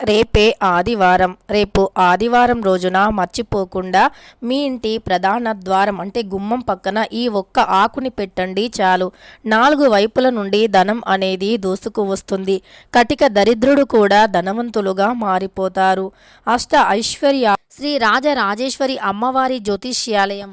రేపే ఆదివారం. రేపు ఆదివారం రోజున మర్చిపోకుండా మీ ఇంటి ప్రధాన ద్వారం అంటే గుమ్మం పక్కన ఈ ఒక్క ఆకుని పెట్టండి చాలు. నాలుగు వైపుల నుండి ధనం అనేది దూసుకు వస్తుంది. కటిక దరిద్రుడు కూడా ధనవంతులుగా మారిపోతారు. అష్ట ఐశ్వర్య శ్రీ రాజరాజేశ్వరి అమ్మవారి జ్యోతిష్యాలయం.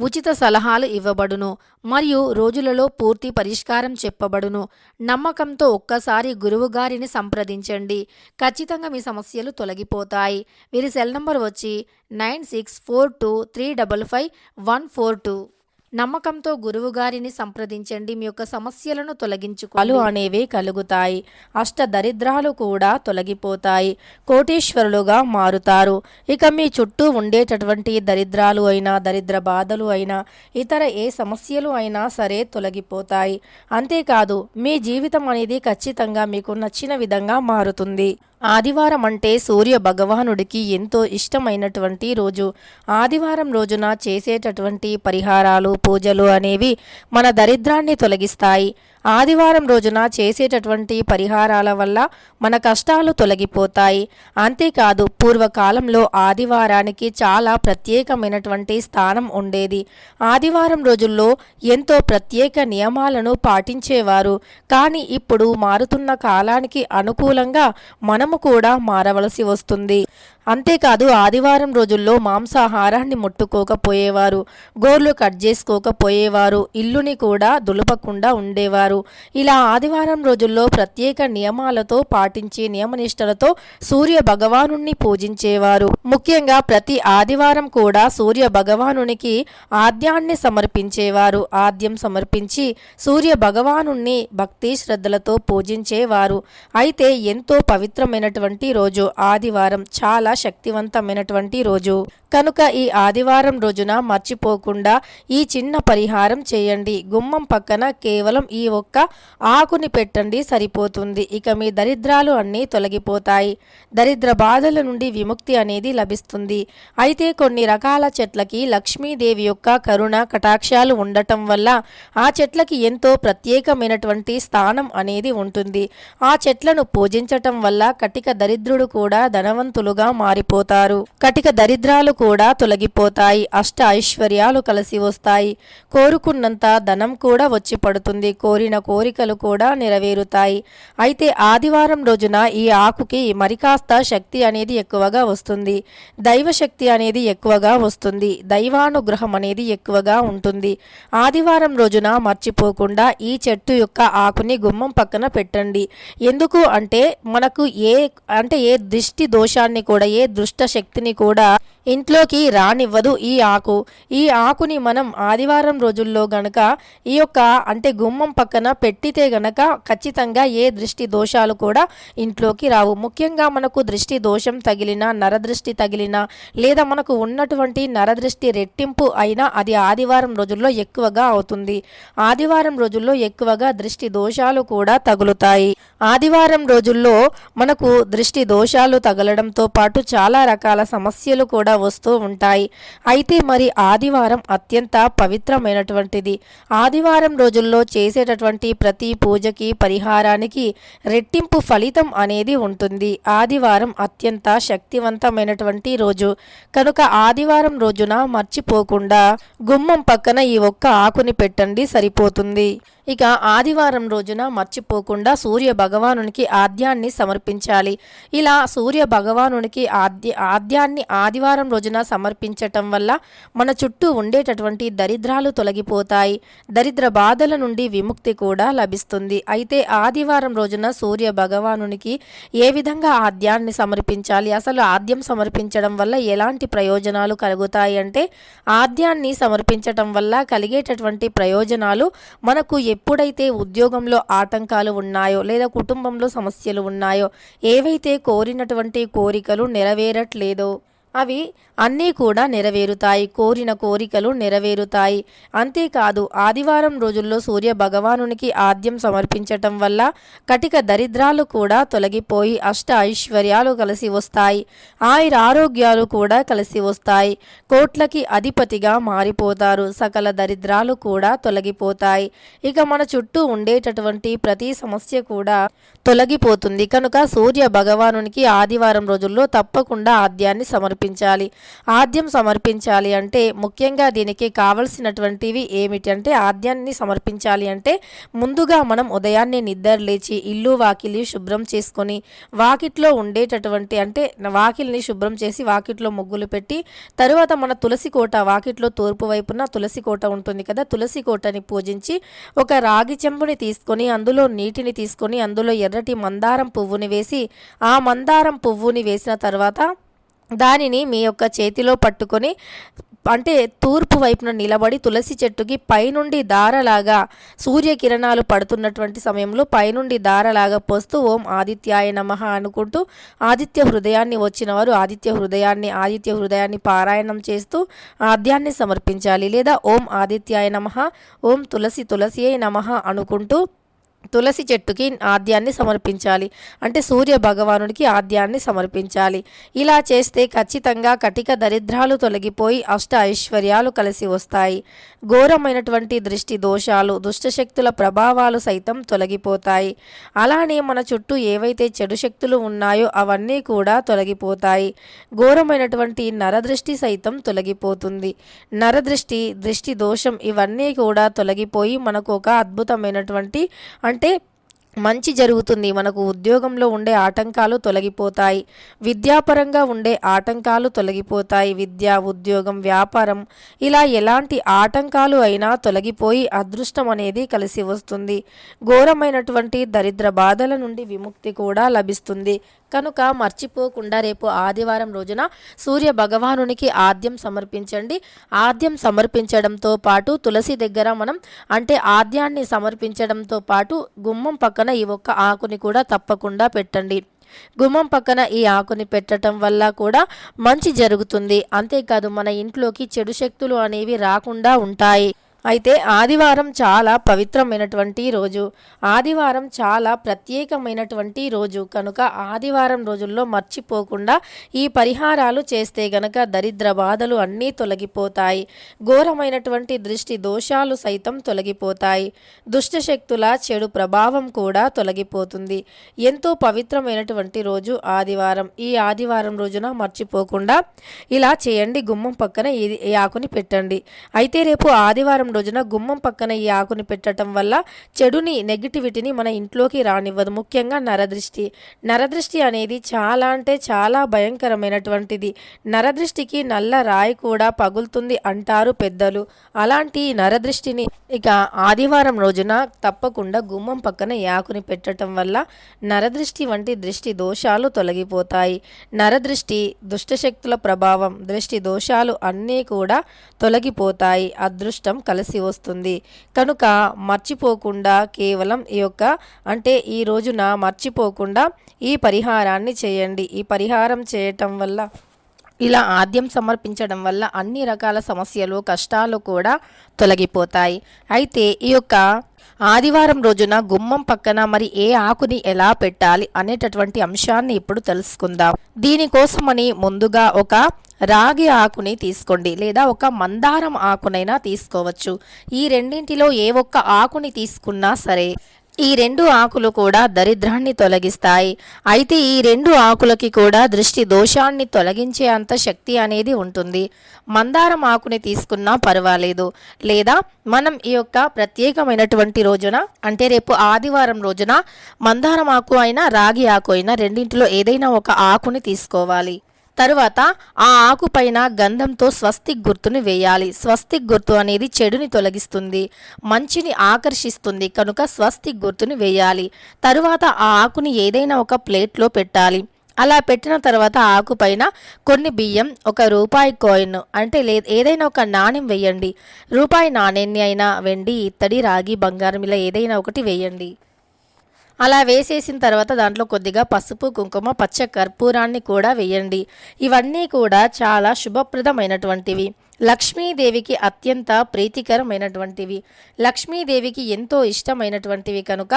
ఉచిత సలహాలు ఇవ్వబడును మరియు రోజులలో పూర్తి పరిష్కారం చెప్పబడును. నమ్మకంతో ఒక్కసారి గురువుగారిని సంప్రదించండి. ఖచ్చితంగా మీ సమస్యలు తొలగిపోతాయి. వీరి సెల్ నంబర్ వచ్చి nine six four two three double five one four two. నమ్మకంతో గురువుగారిని సంప్రదించండి. మీ యొక్క సమస్యలను తొలగించుకోలు అనేవి కలుగుతాయి. అష్ట దరిద్రాలు కూడా తొలగిపోతాయి. కోటీశ్వరులుగా మారుతారు. ఇక మీ చుట్టూ ఉండేటటువంటి దరిద్రాలు అయినా దరిద్ర బాధలు అయినా ఇతర ఏ సమస్యలు అయినా సరే తొలగిపోతాయి. అంతేకాదు మీ జీవితం అనేది ఖచ్చితంగా మీకు నచ్చిన విధంగా మారుతుంది. ఆదివారం అంటే సూర్య భగవానుడికి ఎంతో ఇష్టమైనటువంటి రోజు. ఆదివారం రోజున చేసేటటువంటి పరిహారాలు పూజలు అనేవి మన దరిద్రాన్ని తొలగిస్తాయి. ఆదివారం రోజున చేసేటటువంటి పరిహారాల వల్ల మన కష్టాలు తొలగిపోతాయి. అంతేకాదు పూర్వకాలంలో ఆదివారానికి చాలా ప్రత్యేకమైనటువంటి స్థానం ఉండేది. ఆదివారం రోజుల్లో ఎంతో ప్రత్యేక నియమాలను పాటించేవారు. కానీ ఇప్పుడు మారుతున్న కాలానికి అనుకూలంగా మనము కూడా మారవలసి వస్తుంది. అంతేకాదు ఆదివారం రోజుల్లో మాంసాహారాన్ని ముట్టుకోకపోయేవారు గోర్లు కట్ చేసుకోకపోయేవారు ఇల్లుని కూడా దులపకుండా ఉండేవారు. ఇలా ఆదివారం రోజుల్లో ప్రత్యేక నియమాలతో పాటించే నియమనిష్టలతో సూర్య భగవాను పూజించేవారు. ముఖ్యంగా ప్రతి ఆదివారం కూడా సూర్య భగవానునికి ఆద్యాన్ని సమర్పించేవారు. ఆద్యం సమర్పించి సూర్య భగవాను భక్తి శ్రద్ధలతో పూజించేవారు. అయితే ఎంతో పవిత్రమైనటువంటి రోజు ఆదివారం. చాలా శక్తివంతమైనటువంటి రోజు. కనుక ఈ ఆదివారం రోజున మర్చిపోకుండా ఈ చిన్న పరిహారం చేయండి. గుమ్మం పక్కన కేవలం ఈ ఒక్క ఆకుని పెట్టండి సరిపోతుంది. ఇక మీ దరిద్రాలు అన్నీ తొలగిపోతాయి. దరిద్ర బాధల నుండి విముక్తి అనేది లభిస్తుంది. అయితే కొన్ని రకాల చెట్లకి లక్ష్మీదేవి యొక్క కరుణ కటాక్షాలు ఉండటం వల్ల ఆ చెట్లకి ఎంతో ప్రత్యేకమైనటువంటి స్థానం అనేది ఉంటుంది. ఆ చెట్లను పూజించటం వల్ల కటిక దరిద్రుడు కూడా ధనవంతులుగా మారిపోతారు. కటిక దరిద్రాలు కూడా తొలగిపోతాయి. అష్ట ఐశ్వర్యాలు కలిసి వస్తాయి. కోరుకున్నంత ధనం కూడా వచ్చి పడుతుంది. కోరిన కోరికలు కూడా నెరవేరుతాయి. అయితే ఆదివారం రోజున ఈ ఆకుకి మరికాస్త శక్తి అనేది ఎక్కువగా వస్తుంది. దైవ శక్తి అనేది ఎక్కువగా వస్తుంది. దైవానుగ్రహం అనేది ఎక్కువగా ఉంటుంది. ఆదివారం రోజున మర్చిపోకుండా ఈ చెట్టు యొక్క ఆకుని గుమ్మం పక్కన పెట్టండి. ఎందుకు అంటే మనకు ఏ అంటే ఏ దృష్టి దోషాన్ని కూడా ఏ దుష్ట శక్తిని కూడా ఇంట్లోకి రానివ్వదు ఈ ఆకు. ఈ ఆకుని మనం ఆదివారం రోజుల్లో గనక ఈ యొక్క అంటే గుమ్మం పక్కన పెట్టితే గనక ఖచ్చితంగా ఏ దృష్టి దోషాలు కూడా ఇంట్లోకి రావు. ముఖ్యంగా మనకు దృష్టి దోషం తగిలిన నరదృష్టి తగిలిన లేదా మనకు ఉన్నటువంటి నరదృష్టి రెట్టింపు అయినా అది ఆదివారం రోజుల్లో ఎక్కువగా అవుతుంది. ఆదివారం రోజుల్లో ఎక్కువగా దృష్టి దోషాలు కూడా తగులుతాయి. ఆదివారం రోజుల్లో మనకు దృష్టి దోషాలు తగలడంతో పాటు చాలా రకాల సమస్యలు కూడా వస్తూ ఉంటాయి. అయితే మరి ఆదివారం అత్యంత పవిత్రమైనటువంటిది. ఆదివారం రోజుల్లో చేసేటటువంటి ప్రతి పూజకి పరిహారానికి రెట్టింపు ఫలితం అనేది ఉంటుంది. ఆదివారం అత్యంత శక్తివంతమైనటువంటి రోజు. కనుక ఆదివారం రోజున మర్చిపోకుండా గుమ్మం పక్కన ఈ ఒక్క ఆకుని పెట్టండి సరిపోతుంది. ఇక ఆదివారం రోజున మర్చిపోకుండా సూర్య భగవానునికి ఆద్యాన్ని సమర్పించాలి. ఇలా సూర్య భగవానునికి ఆద్య ఆద్యాన్ని ఆదివారం రోజున సమర్పించటం వల్ల మన చుట్టూ ఉండేటటువంటి దరిద్రాలు తొలగిపోతాయి. దరిద్ర బాధల నుండి విముక్తి కూడా లభిస్తుంది. అయితే ఆదివారం రోజున సూర్య భగవానునికి ఏ విధంగా ఆద్యాన్ని సమర్పించాలి? అసలు ఆద్యం సమర్పించడం వల్ల ఎలాంటి ప్రయోజనాలు కలుగుతాయి? అంటే ఆద్యాన్ని సమర్పించటం వల్ల కలిగేటటువంటి ప్రయోజనాలు మనకు ఎప్పుడైతే ఉద్యోగంలో ఆటంకాలు ఉన్నాయో లేదా కుటుంబంలో సమస్యలు ఉన్నాయో ఏవైతే కోరినటువంటి కోరికలు నెరవేరట్లేదో అవి అన్నీ కూడా నెరవేరుతాయి. కోరిన కోరికలు నెరవేరుతాయి. అంతేకాదు ఆదివారం రోజుల్లో సూర్య భగవానునికి ఆద్యం సమర్పించటం వల్ల కటిక దరిద్రాలు కూడా తొలగిపోయి అష్ట ఐశ్వర్యాలు కలిసి వస్తాయి. ఆయుర ఆరోగ్యాలు కూడా కలిసి వస్తాయి. కోట్లకి అధిపతిగా మారిపోతారు. సకల దరిద్రాలు కూడా తొలగిపోతాయి. ఇక మన చుట్టూ ఉండేటటువంటి ప్రతి సమస్య కూడా తొలగిపోతుంది. కనుక సూర్య భగవానునికి ఆదివారం రోజుల్లో తప్పకుండా ఆద్యాన్ని సమర్పించాలి. ఆద్యం సమర్పించాలి అంటే ముఖ్యంగా దీనికి కావలసినటువంటివి ఏమిటి అంటే ఆద్యాన్ని సమర్పించాలి అంటే ముందుగా మనం ఉదయాన్నే నిద్ర లేచి ఇల్లు వాకిలి శుభ్రం చేసుకొని వాకిట్లో ఉండేటటువంటి అంటే వాకిల్ని శుభ్రం చేసి వాకిట్లో ముగ్గులు పెట్టి తరువాత మన తులసి కోట వాకిట్లో తూర్పు వైపున తులసి కోట ఉంటుంది కదా తులసి కోటని పూజించి ఒక రాగి చెంబుని తీసుకొని అందులో నీటిని తీసుకొని అందులో ఎర్రటి మందారం పువ్వుని వేసి ఆ మందారం పువ్వుని వేసిన తర్వాత దానిని మీ యొక్క చేతిలో పట్టుకొని అంటే తూర్పు వైపున నిలబడి తులసి చెట్టుకి పైనుండి దారలాగా సూర్యకిరణాలు పడుతున్నటువంటి సమయంలో పైనుండి దారలాగా పోస్తూ ఓం ఆదిత్యాయ నమ అనుకుంటూ ఆదిత్య హృదయాన్ని వచ్చిన వారు ఆదిత్య హృదయాన్ని ఆదిత్య హృదయాన్ని పారాయణం చేస్తూ ఆద్యాన్ని సమర్పించాలి లేదా ఓం ఆదిత్యాయ నమ ఓం తులసి తులసియే నమ అనుకుంటూ తులసి చెట్టుకి ఆద్యాన్ని సమర్పించాలి. అంటే సూర్య భగవానుడికి ఆద్యాన్ని సమర్పించాలి. ఇలా చేస్తే ఖచ్చితంగా కటిక దరిద్రాలు తొలగిపోయి అష్ట ఐశ్వర్యాలు కలిసి వస్తాయి. ఘోరమైనటువంటి దృష్టి దోషాలు దుష్టశక్తుల ప్రభావాలు సైతం తొలగిపోతాయి. అలానే మన చుట్టూ ఏవైతే చెడు శక్తులు ఉన్నాయో అవన్నీ కూడా తొలగిపోతాయి. ఘోరమైనటువంటి నరదృష్టి సైతం తొలగిపోతుంది. నరదృష్టి దృష్టి దోషం ఇవన్నీ కూడా తొలగిపోయి మనకు ఒక అద్భుతమైనటువంటి అంటే మంచి జరుగుతుంది. మనకు ఉద్యోగంలో ఉండే ఆటంకాలు తొలగిపోతాయి. విద్యాపరంగా ఉండే ఆటంకాలు తొలగిపోతాయి. విద్య ఉద్యోగం వ్యాపారం ఇలా ఎలాంటి ఆటంకాలు అయినా తొలగిపోయి అదృష్టం అనేది కలిసి వస్తుంది. ఘోరమైనటువంటి దరిద్ర బాధల నుండి విముక్తి కూడా లభిస్తుంది. కనుక మర్చిపోకుండా రేపు ఆదివారం రోజున సూర్య భగవానునికి ఆద్యం సమర్పించండి. ఆద్యం సమర్పించడంతో పాటు తులసి దగ్గర మనం అంటే ఆద్యాన్ని సమర్పించడంతో పాటు గుమ్మం పక్కన ఈ ఒక్క ఆకుని కూడా తప్పకుండా పెట్టండి. గుమ్మం పక్కన ఈ ఆకుని పెట్టడం వల్ల కూడా మంచి జరుగుతుంది. అంతేకాదు మన ఇంట్లోకి చెడు శక్తులు అనేవి రాకుండా ఉంటాయి. అయితే ఆదివారం చాలా పవిత్రమైనటువంటి రోజు. ఆదివారం చాలా ప్రత్యేకమైనటువంటి రోజు. కనుక ఆదివారం రోజుల్లో మర్చిపోకుండా ఈ పరిహారాలు చేస్తే గనక దరిద్ర బాధలు అన్నీ తొలగిపోతాయి. ఘోరమైనటువంటి దృష్టి దోషాలు సైతం తొలగిపోతాయి. దుష్టశక్తుల చెడు ప్రభావం కూడా తొలగిపోతుంది. ఎంతో పవిత్రమైనటువంటి రోజు ఆదివారం. ఈ ఆదివారం రోజున మర్చిపోకుండా ఇలా చేయండి. గుమ్మం పక్కన ఈ ఆకుని పెట్టండి. అయితే రేపు ఆదివారం రోజున గుమ్మం పక్కన ఈ ఆకుని పెట్టడం వల్ల చెడుని నెగిటివిటీని మన ఇంట్లోకి రానివ్వదు. ముఖ్యంగా నరదృష్టి. నరదృష్టి అనేది చాలా అంటే చాలా భయంకరమైనటువంటిది. నరదృష్టికి నల్ల రాయి కూడా పగులుతుంది అంటారు పెద్దలు. అలాంటి నరదృష్టిని ఇక ఆదివారం రోజున తప్పకుండా గుమ్మం పక్కన ఈ ఆకుని పెట్టడం వల్ల నరదృష్టి వంటి దృష్టి దోషాలు తొలగిపోతాయి. నరదృష్టి దుష్టశక్తుల ప్రభావం దృష్టి దోషాలు అన్నీ కూడా తొలగిపోతాయి. అదృష్టం కలిసి వస్తుంది. కనుక మర్చిపోకుండా కేవలం ఈ యొక్క అంటే ఈ రోజున మర్చిపోకుండా ఈ పరిహారాన్ని చేయండి. ఈ పరిహారం చేయటం వల్ల ఇలా ఆద్యం సమర్పించడం వల్ల అన్ని రకాల సమస్యలు కష్టాలు కూడా తొలగిపోతాయి. అయితే ఈ యొక్క ఆదివారం రోజున గుమ్మం పక్కన మరి ఏ ఆకుని ఎలా పెట్టాలి అనేటటువంటి అంశాన్ని ఇప్పుడు తెలుసుకుందాం. దీనికోసమని ముందుగా ఒక రాగి ఆకుని తీసుకోండి లేదా ఒక మందారం ఆకునైనా తీసుకోవచ్చు. ఈ రెండింటిలో ఏ ఒక్క ఆకుని తీసుకున్నా సరే ఈ రెండు ఆకులు కూడా దరిద్రాన్ని తొలగిస్తాయి. అయితే ఈ రెండు ఆకులకి కూడా దృష్టి దోషాన్ని తొలగించే అంత శక్తి అనేది ఉంటుంది. మందారం ఆకుని తీసుకున్నా పర్వాలేదు. లేదా మనం ఈ యొక్క ప్రత్యేకమైనటువంటి రోజున అంటే రేపు ఆదివారం రోజున మందారం ఆకు అయినా రాగి ఆకు అయినా రెండింటిలో ఏదైనా ఒక ఆకుని తీసుకోవాలి. తరువాత ఆ ఆకు పైన గంధంతో స్వస్తిక్ గుర్తుని వేయాలి. స్వస్తిక్ గుర్తు అనేది చెడుని తొలగిస్తుంది. మంచిని ఆకర్షిస్తుంది. కనుక స్వస్తిక్ గుర్తుని వేయాలి. తరువాత ఆ ఆకుని ఏదైనా ఒక ప్లేట్లో పెట్టాలి. అలా పెట్టిన తర్వాత ఆకుపైన కొన్ని బియ్యం ఒక రూపాయి కాయిన్ అంటే లే ఏదైనా ఒక నాణ్యం వేయండి. రూపాయి నాణ్యాన్ని అయినా వెండి ఇత్తడి రాగి బంగారం ఇలా ఏదైనా ఒకటి వేయండి. అలా వేసేసిన తర్వాత దాంట్లో కొద్దిగా పసుపు కుంకుమ పచ్చ కర్పూరాన్ని కూడా వేయండి. ఇవన్నీ కూడా చాలా శుభప్రదమైనటువంటివి. లక్ష్మీదేవికి అత్యంత ప్రీతికరమైనటువంటివి. లక్ష్మీదేవికి ఎంతో ఇష్టమైనటువంటివి కనుక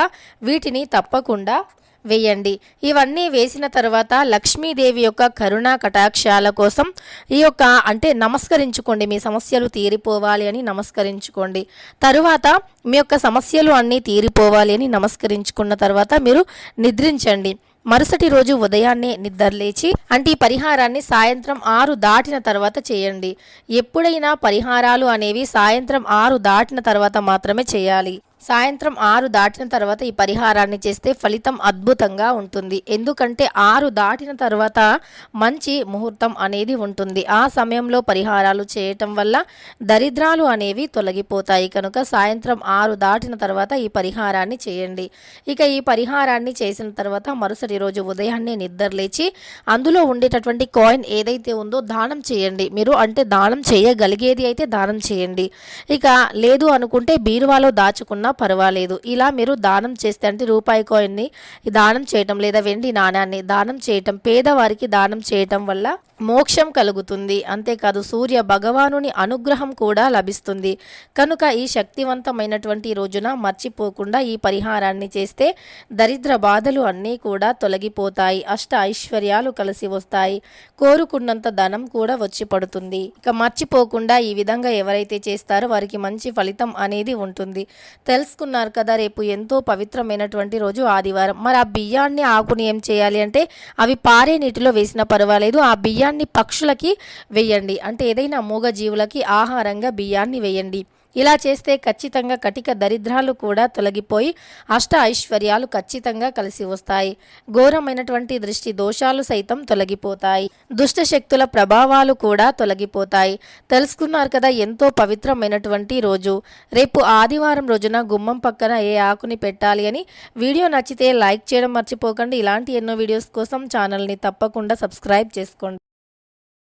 వీటిని తప్పకుండా వేయండి. ఇవన్నీ వేసిన తర్వాత లక్ష్మీదేవి యొక్క కరుణా కటాక్షాల కోసం ఈ యొక్క అంటే నమస్కరించుకోండి. మీ సమస్యలు తీరిపోవాలి అని నమస్కరించుకోండి. తరువాత మీ యొక్క సమస్యలు అన్నీ తీరిపోవాలి అని నమస్కరించుకున్న తర్వాత మీరు నిద్రించండి. మరుసటి రోజు ఉదయాన్నే నిద్రలేచి అంటే ఈ పరిహారాన్ని సాయంత్రం ఆరు దాటిన తర్వాత చేయండి. ఎప్పుడైనా పరిహారాలు అనేవి సాయంత్రం ఆరు దాటిన తర్వాత మాత్రమే చేయాలి. సాయంత్రం ఆరు దాటిన తర్వాత ఈ పరిహారాన్ని చేస్తే ఫలితం అద్భుతంగా ఉంటుంది. ఎందుకంటే ఆరు దాటిన తర్వాత మంచి ముహూర్తం అనేది ఉంటుంది. ఆ సమయంలో పరిహారాలు చేయటం వల్ల దరిద్రాలు అనేవి తొలగిపోతాయి. కనుక సాయంత్రం ఆరు దాటిన తర్వాత ఈ పరిహారాన్ని చేయండి. ఇక ఈ పరిహారాన్ని చేసిన తర్వాత మరుసటి రోజు ఉదయాన్నే నిద్రలేచి అందులో ఉండేటటువంటి కాయిన్ ఏదైతే ఉందో దానం చేయండి. మీరు అంటే దానం చేయగలిగేది అయితే దానం చేయండి. ఇక లేదు అనుకుంటే బీరువాలో దాచుకున్న పర్వాలేదు. ఇలా మీరు దానం చేస్తే అంటే రూపాయి కాయిన్ని దానం చేయటం లేదా వెండి నాణాన్ని దానం చేయటం పేదవారికి దానం చేయటం వల్ల మోక్షం కలుగుతుంది. అంతేకాదు సూర్య భగవానుని అనుగ్రహం కూడా లభిస్తుంది. కనుక ఈ శక్తివంతమైనటువంటి రోజున మర్చిపోకుండా ఈ పరిహారాన్ని చేస్తే దరిద్ర బాధలు అన్నీ కూడా తొలగిపోతాయి. అష్ట ఐశ్వర్యాలు కలిసి వస్తాయి. కోరుకున్నంత ధనం కూడా వచ్చి పడుతుంది. ఇక మర్చిపోకుండా ఈ విధంగా ఎవరైతే చేస్తారో వారికి మంచి ఫలితం అనేది ఉంటుంది. తెలుసుకున్నారు కదా రేపు ఎంతో పవిత్రమైనటువంటి రోజు ఆదివారం. మరి ఆ బియ్యాన్ని ఆకుని ఏం చేయాలి అంటే అవి పారే నీటిలో వేసిన పర్వాలేదు ఆ బియ్యాన్ని పక్షులకి వేయండి. అంటే ఏదైనా మూగ జీవులకి ఆహారంగా బియ్యాన్ని వేయండి. ఇలా చేస్తే ఖచ్చితంగా కటిక దరిద్రాలు కూడా తొలగిపోయి అష్ట ఐశ్వర్యాలు ఖచ్చితంగా కలిసి వస్తాయి. ఘోరమైనటువంటి దృష్టి దోషాలు సైతం తొలగిపోతాయి. దుష్ట శక్తుల ప్రభావాలు కూడా తొలగిపోతాయి. తెలుసుకున్నారు కదా ఎంతో పవిత్రమైనటువంటి రోజు. రేపు ఆదివారం రోజున గుమ్మం పక్కన ఏ ఆకుని పెట్టాలి అని. వీడియో నచ్చితే లైక్ చేయడం మర్చిపోకండి. ఇలాంటి ఎన్నో వీడియోస్ కోసం ఛానల్ని తప్పకుండా సబ్స్క్రైబ్ చేసుకోండి.